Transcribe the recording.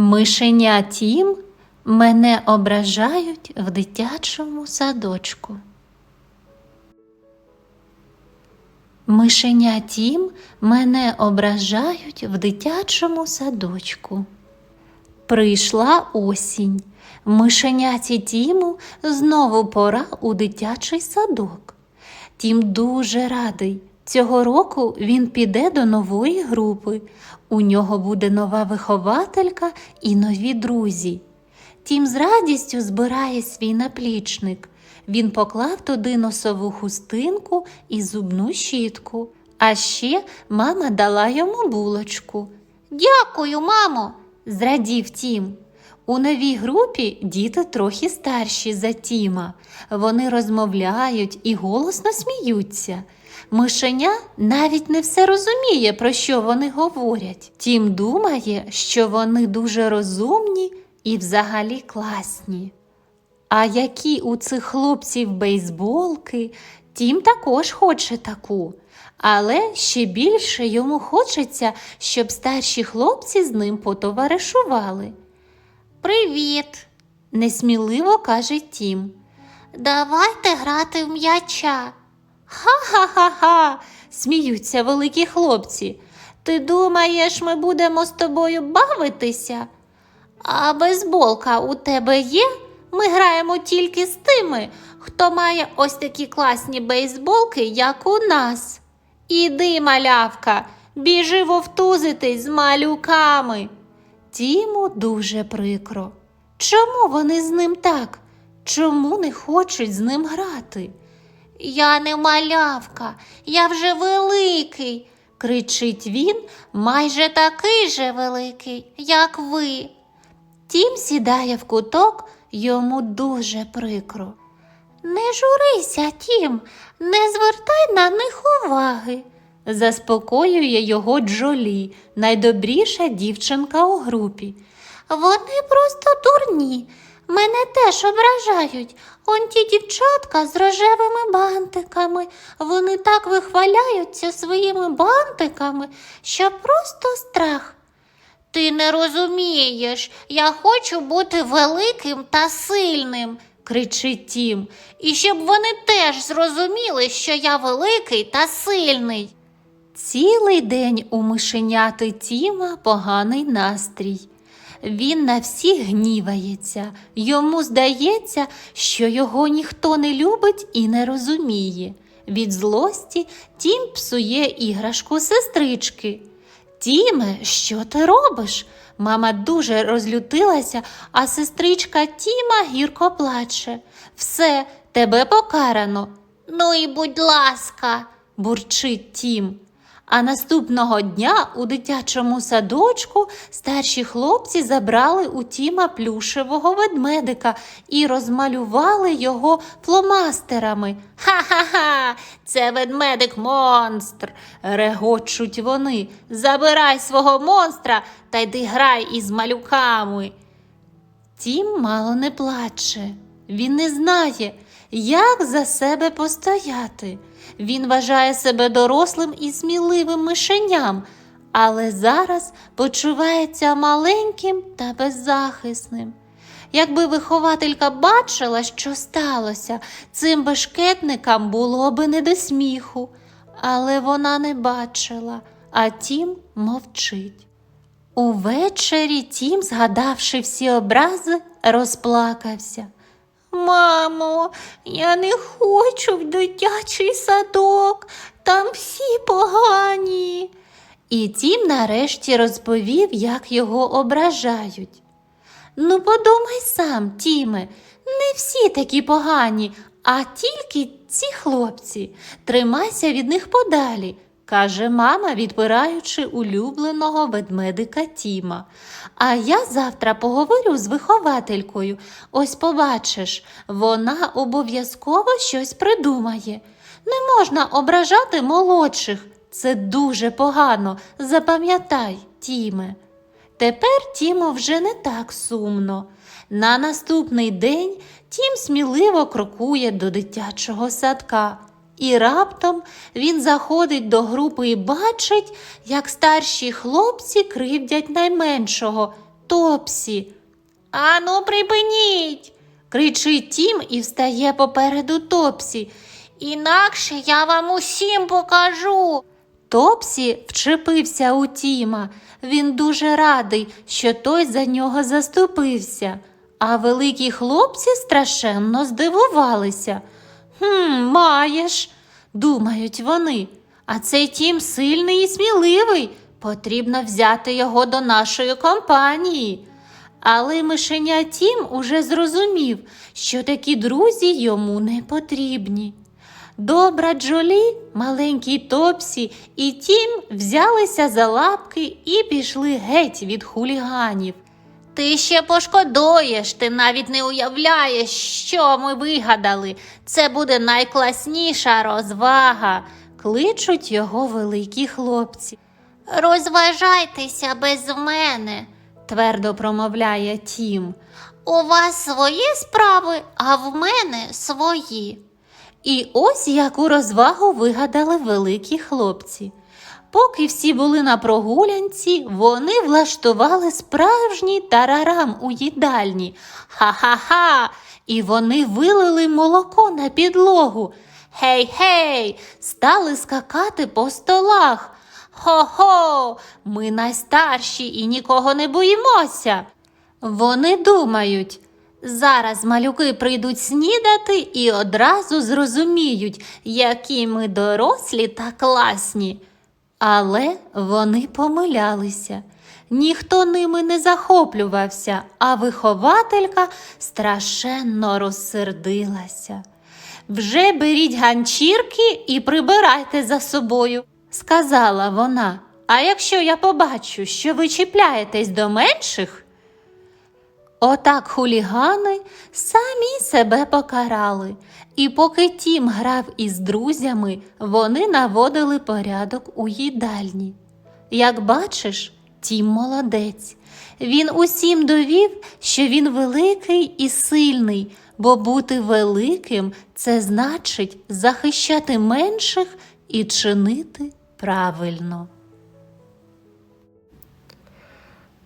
Мишеня тім мене ображають в дитячому садочку. Мишеня тім мене ображають в дитячому садочку. Прийшла осінь. Мишеняті Тіму знову пора у дитячий садок. Тім дуже радий. Цього року він піде до нової групи. У нього буде нова вихователька і нові друзі. Тім з радістю збирає свій наплічник. Він поклав туди носову хустинку і зубну щітку. А ще мама дала йому булочку. Дякую, мамо, зрадів Тім. У новій групі діти трохи старші за Тіма. Вони розмовляють і голосно сміються. Мишеня навіть не все розуміє, про що вони говорять. Тім думає, що вони дуже розумні і взагалі класні. А які у цих хлопців бейсболки, Тім також хоче таку. Але ще більше йому хочеться, щоб старші хлопці з ним потоваришували. Привіт, несміливо каже Тім. Давайте грати в м'яча. Ха-ха-ха-ха, сміються великі хлопці. Ти думаєш, ми будемо з тобою бавитися? А бейсболка у тебе є? Ми граємо тільки з тими, хто має ось такі класні бейсболки, як у нас. Іди, малявка, біжи вовтузитись з малюками. Тіму дуже прикро. Чому вони з ним так? Чому не хочуть з ним грати? Я не малявка, я вже великий, кричить він, майже такий же великий, як ви. Тім сідає в куток, йому дуже прикро. Не журися, Тім, не звертай на них уваги, заспокоює його Джолі, найдобріша дівчинка у групі. Вони просто дурні. Мене теж ображають. Он ті дівчатка з рожевими бантиками. Вони так вихваляються своїми бантиками, що просто страх. Ти не розумієш, я хочу бути великим та сильним, кричить Тім, і щоб вони теж зрозуміли, що я великий та сильний. Цілий день у мишеняти Тіма поганий настрій. Він на всіх гнівається, йому здається, що його ніхто не любить і не розуміє. Від злості Тім псує іграшку сестрички. Тіме, що ти робиш? Мама дуже розлютилася, а сестричка Тіма гірко плаче. Все, тебе покарано. Ну і будь ласка, бурчить Тім. А наступного дня у дитячому садочку старші хлопці забрали у Тіма плюшевого ведмедика і розмалювали його фломастерами. Ха-ха-ха, це ведмедик монстр. регочуть вони. Забирай свого монстра та йди грай із малюками. Тім мало не плаче. Він не знає, як за себе постояти. Він вважає себе дорослим і сміливим мишеням, але зараз почувається маленьким та беззахисним. Якби вихователька бачила, що сталося, цим бешкетникам було би не до сміху, але вона не бачила, а тім мовчить. Увечері Тім, згадавши всі образи, розплакався. Мамо, я не хочу в дитячий садок, там всі погані. І Тім нарешті розповів, як його ображають. Ну, подумай сам, Тіме, не всі такі погані, а тільки ці хлопці. Тримайся від них подалі, каже мама, відбираючи улюбленого ведмедика Тіма. А я завтра поговорю з вихователькою. Ось побачиш, вона обов'язково щось придумає. Не можна ображати молодших. Це дуже погано. Запам'ятай, Тіме. Тепер Тіму вже не так сумно. На наступний день Тім сміливо крокує до дитячого садка. І раптом він заходить до групи і бачить, як старші хлопці кривдять найменшого. Топсі. Ану, припиніть. кричить Тім і встає попереду Топсі. Інакше я вам усім покажу. Топсі вчепився у Тіма. Він дуже радий, що той за нього заступився. А великі хлопці страшенно здивувалися. Хм, маєш, думають вони. А цей тім сильний і сміливий. Потрібно взяти його до нашої компанії. Але мишеня Тім уже зрозумів, що такі друзі йому не потрібні. Добра Джолі, маленький Топсі і Тім взялися за лапки і пішли геть від хуліганів. Ти ще пошкодуєш, ти навіть не уявляєш, що ми вигадали. Це буде найкласніша розвага, кличуть його великі хлопці. Розважайтеся без мене, твердо промовляє Тім. У вас свої справи, а в мене свої. І ось яку розвагу вигадали великі хлопці. Поки всі були на прогулянці, вони влаштували справжній тарарам у їдальні. Ха-ха-ха! І вони вилили молоко на підлогу. Гей-гей, стали скакати по столах. Хо-хо, ми найстарші і нікого не боїмося. Вони думають, зараз малюки прийдуть снідати і одразу зрозуміють, які ми дорослі та класні. Але вони помилялися. Ніхто ними не захоплювався, а вихователька страшенно розсердилася. Вже беріть ганчірки і прибирайте за собою, сказала вона. А якщо я побачу, що ви чіпляєтесь до менших, Отак хулігани самі себе покарали, і поки Тім грав із друзями, вони наводили порядок у їдальні. Як бачиш, Тім молодець. Він усім довів, що він великий і сильний, бо бути великим це значить захищати менших і чинити правильно.